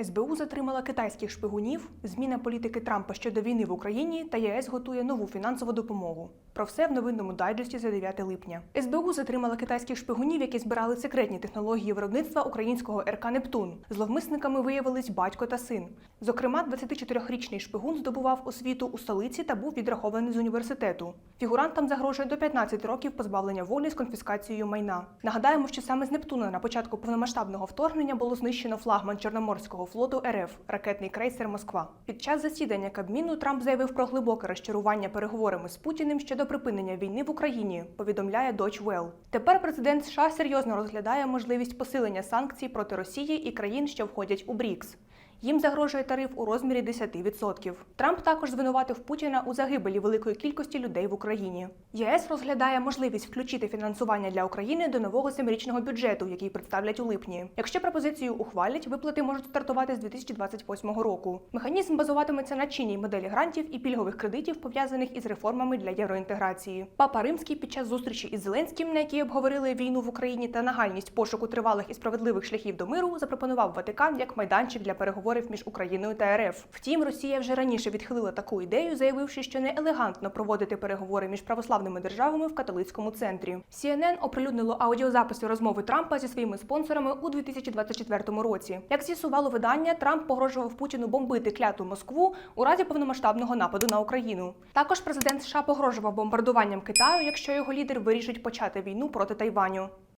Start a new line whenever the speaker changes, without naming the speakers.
СБУ затримала китайських шпигунів, зміна політики Трампа щодо війни в Україні та ЄС готує нову фінансову допомогу. Про все в новинному дайджесті за 9 липня. СБУ затримала китайських шпигунів, які збирали секретні технології виробництва українського РК Нептун. Зловмисниками виявились батько та син. Зокрема, 24-річний шпигун здобував освіту у столиці та був відрахований з університету. Фігурантам загрожує до 15 років позбавлення волі з конфіскацією майна. Нагадаємо, що саме з Нептуна на початку повномасштабного вторгнення було знищено флагман Чорноморського флоту РФ ракетний крейсер Москва. Під час засідання Кабміну Трамп заявив про глибоке розчарування переговорами з Путіним щодо припинення війни в Україні. Повідомляє Deutsche Welle. Тепер президент США серйозно розглядає можливість посилення санкцій проти Росії і країн, що входять у БРІКС. Їм загрожує тариф у розмірі 10%. Трамп також звинуватив Путіна у загибелі великої кількості людей в Україні. ЄС розглядає можливість включити фінансування для України до нового семирічного бюджету, який представлять у липні. Якщо пропозицію ухвалять, виплати можуть стартувати з 2028 року. Механізм базуватиметься на чинній моделі грантів і пільгових кредитів, пов'язаних із реформами для євроінтеграції. Папа Римський під час зустрічі із Зеленським, на якій обговорили війну в Україні та нагальність пошуку тривалих і справедливих шляхів до миру, запропонував Ватикан як майданчик для переговорів між Україною та РФ. Втім, Росія вже раніше відхилила таку ідею, заявивши, що не елегантно проводити переговори між православними державами в католицькому центрі. CNN оприлюднило аудіозаписи розмови Трампа зі своїми спонсорами у 2024 році. Як з'ясувало видання, Трамп погрожував Путіну бомбити кляту Москву у разі повномасштабного нападу на Україну. Також президент США погрожував бомбардуванням Китаю, якщо його лідер вирішить почати війну проти Тайваню.